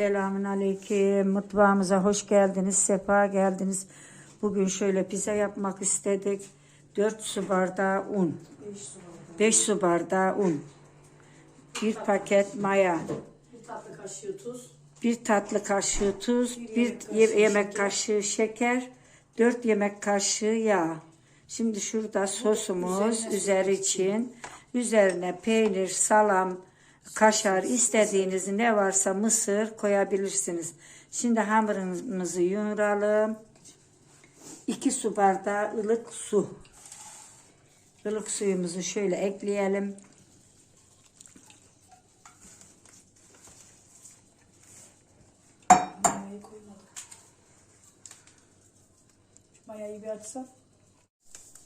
Selamun Aleyküm. Mutfağımıza hoş geldiniz, sefa geldiniz. Bugün şöyle pizza yapmak istedik. 4 su bardağı un. 5 su bardağı un. Bir paket maya. Bir tatlı kaşığı tuz. Bir tatlı kaşığı tuz. Bir ye- yemek kaşığı şeker. 4 yemek kaşığı yağ. Şimdi şurada sosumuz üzeri için. Üzerine peynir, salam, kaşar istediğiniz ne varsa mısır koyabilirsiniz. Şimdi hamurumuzu yoğuralım. 2 su bardağı ılık su. Ilık suyumuzu şöyle ekleyelim. Mayayı bir açsam.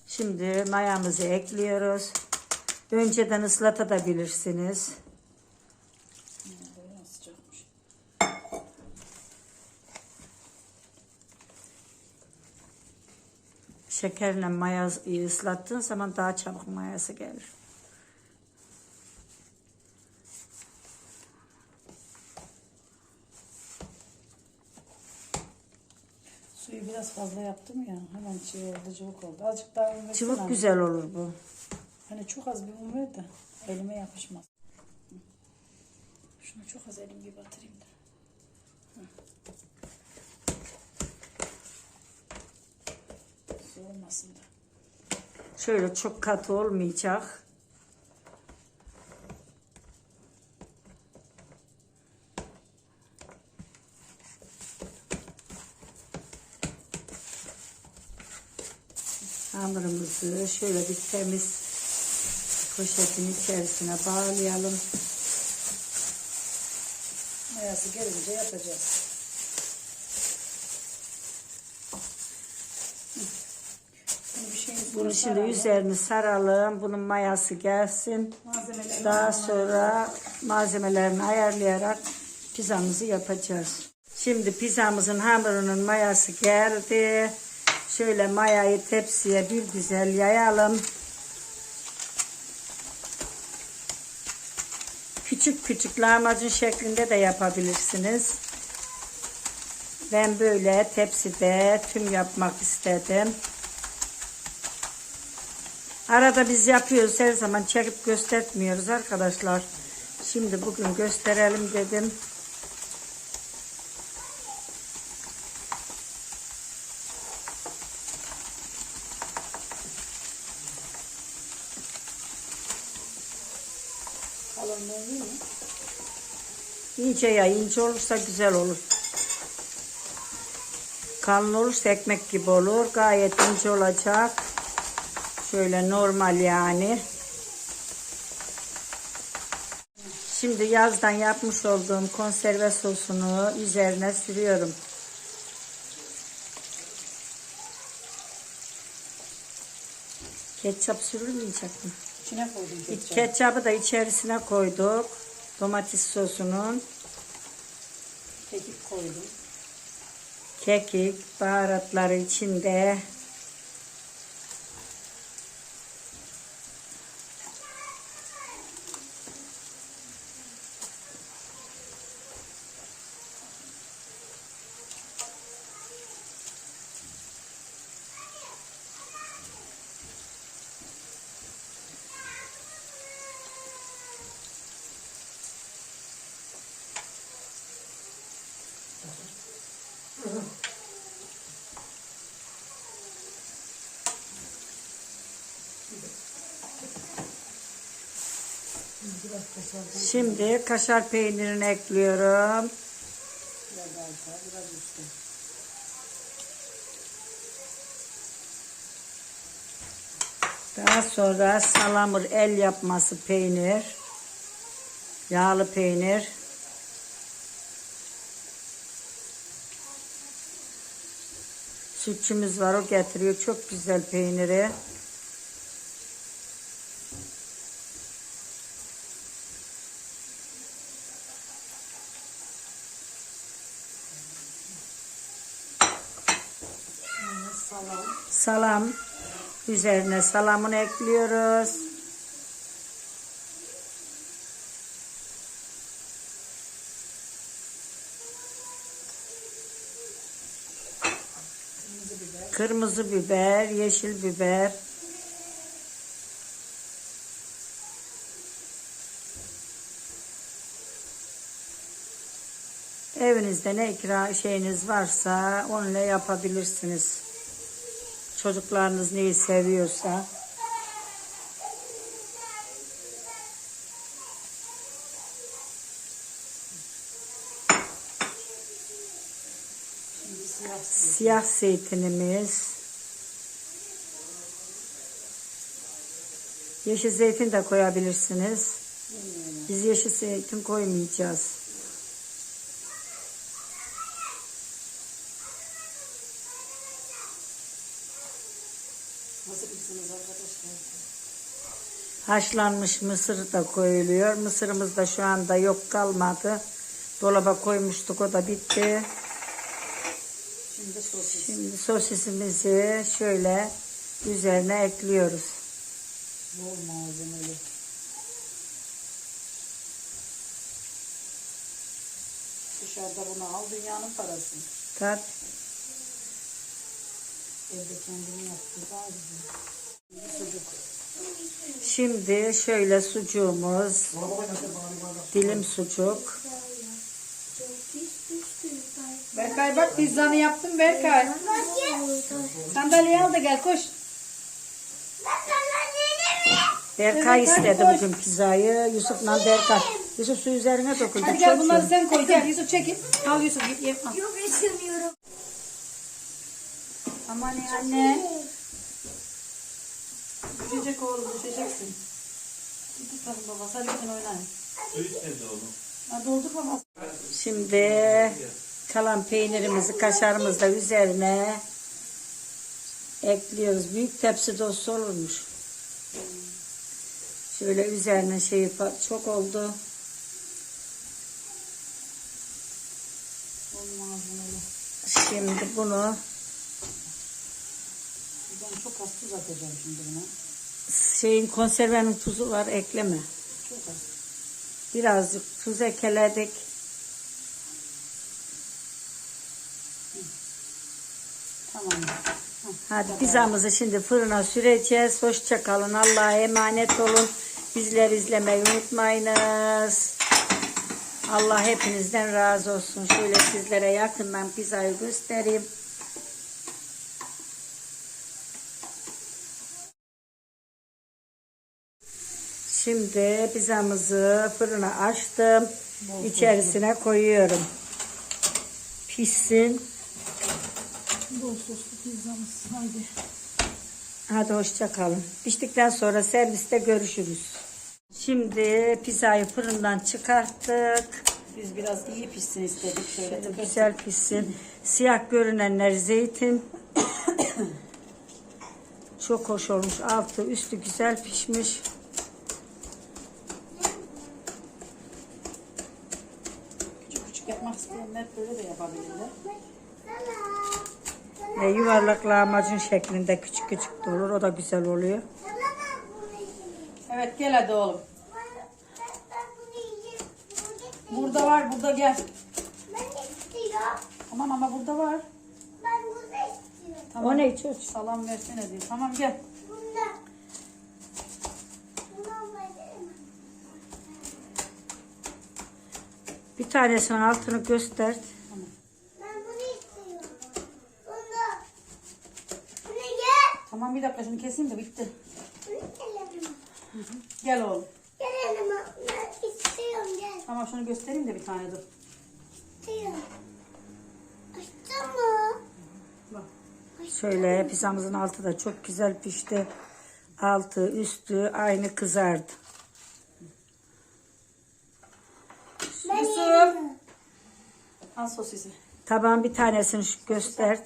Şimdi mayamızı ekliyoruz. Önceden ıslatabilirsiniz. Böyle sıcakmış. Şekerle mayayı ıslattığın zaman daha çabuk mayası gelir. Suyu biraz fazla yaptım ya. Hemen şey oldu, cıvık oldu. Azıcık daha. Cıvık anne. güzel olur bu. Hani çok az bir un ver de elime yapışmaz. Hı. Şuna çok az elim bir batırayım da. Olmasın da. Şöyle çok katı olmayacak. Hamurumuzu şöyle bir temiz poşetin içerisine bağlayalım. Mayası gelince yapacağız. Bunu şimdi üzerini saralım. Bunun mayası gelsin. Daha sonra malzemelerini ayarlayarak pizzamızı yapacağız. Şimdi pizzamızın hamurunun mayası geldi. Şöyle mayayı tepsiye bir güzel yayalım. Küçük küçük lahmacun şeklinde de yapabilirsiniz. Ben böyle tepside tüm yapmak istedim. Arada biz yapıyoruz her zaman çekip göstermiyoruz arkadaşlar. Şimdi bugün gösterelim dedim. Mi? İnce ya ince olursa güzel olur. Kalın olursa ekmek gibi olur. Gayet ince olacak. Şöyle normal yani. Şimdi yazdan yapmış olduğum konserve sosunu üzerine sürüyorum. Ketçap sürülmeyecek mi? İçine koydum ketçabı. Ketçabı da içerisine koyduk. Domates sosunun. Kekik koydum. Kekik, baharatları içinde. Şimdi kaşar peynirini ekliyorum. Daha sonra salamur el yapması peynir. Yağlı peynir. Sütçümüz var o getiriyor çok güzel peyniri. Salam. Salam. Üzerine salamını ekliyoruz. Kırmızı biber, yeşil biber. Evinizde ne ikra şeyiniz varsa onunla yapabilirsiniz. Çocuklarınız neyi seviyorsa. Siyah zeytinimiz. Yeşil zeytin de koyabilirsiniz. Biz yeşil zeytin koymayacağız. Arkadaşlar? Haşlanmış mısır da koyuluyor. Mısırımız da şu anda yok kalmadı. Dolaba koymuştuk o da bitti. Şimdi sosis. Şimdi sosisimizi şöyle üzerine ekliyoruz. Bol malzemeli. Dışarıda bunu al dünyanın parası. Tat. Evde kendini yaptı daha güzel. Şimdi sucuk. Şimdi şöyle sucuğumuz, dilim sucuk. Berkay bak pizzanı yaptım Berkay. Sandalye al da gel koş. Berkay Evet, istedi koş. bugün pizzayı. Yusuf'la Berkay. Yusuf su üzerine döküldü. Hadi gel Çok bunları sen koy gel Yusuf çekin. Al Yusuf ye. ye. Al. Yok istemiyorum. Aman ya anne. Düşecek oğlum düşeceksin. Tut bakın baba hadi gidin oynayın. Ha, doldur baba. Şimdi kalan peynirimizi, kaşarımızı da üzerine ekliyoruz. Büyük tepsi dolusu olurmuş. Şöyle üzerine şey çok oldu. Olmaz böyle. Şimdi bunu Ben çok az tuz atacağım şimdi buna. şeyin konservenin tuzu var ekleme. Çok az. Birazcık tuz ekledik. Tamam. Hah, Hadi pizzamızı şimdi fırına süreceğiz. Hoşça kalın. Allah'a emanet olun. Bizleri izlemeyi unutmayınız. Allah hepinizden razı olsun. Şöyle sizlere yakından pizzayı göstereyim. Şimdi pizzamızı fırına açtım. İçerisine koyuyorum. Pişsin. Bol soslu pizzamız. Haydi. Hadi hoşça kalın. Piştikten sonra serviste görüşürüz. Şimdi pizzayı fırından çıkarttık. Biz biraz iyi pişsin istedik. Şöyle tıkır güzel pişsin. Siyah görünenler zeytin. Çok hoş olmuş. Altı üstü güzel pişmiş. küçük küçük yapmak isteyenler böyle de yapabilirler. Ve yuvarlak lahmacun şeklinde küçük küçük de olur. O da güzel oluyor. Evet gel hadi oğlum. Burada var burada gel. Ben istiyorum. Tamam ama burada var. Ben bunu istiyorum. Tamam. O ne çocuğum? Salam versene diyor. Tamam gel. Bunda. Bir tanesinin altını göster. Ben bunu istiyorum. Bunda. Bunu gel. Tamam bir dakika şunu keseyim de bitti. Bunu gelelim. Gel oğlum. Gelelim. Ben istiyorum gel. Tamam şunu göstereyim de bir tane dur. İstiyorum. Açtın mı? Bak. Şöyle pizzamızın altı da çok güzel pişti. Altı üstü aynı kızardı. Yusuf. Al sosisi. Tabağın bir tanesini şu göster.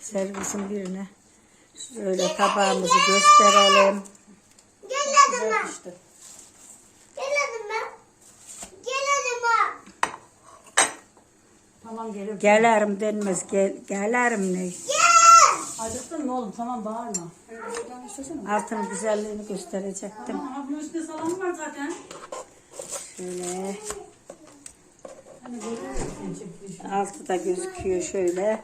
Servisin birine. Şöyle tabağımızı gösterelim. Gel hadi Güzel ben. pişti. Gel hadi ben. Gel hadi ben. Tamam geliyorum. Gelirim denmez. Gel, gelirim ne? Acıktın mı oğlum? Tamam bağırma. Şuradan istesene. Altının güzelliğini gösterecektim. Tamam ama bunun üstünde salam var zaten. Şöyle Hani altı da gözüküyor şöyle.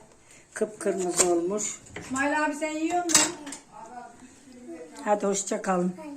Kıpkırmızı olmuş. İsmail abi sen yiyor musun? Hadi hoşça kalın. Hayır.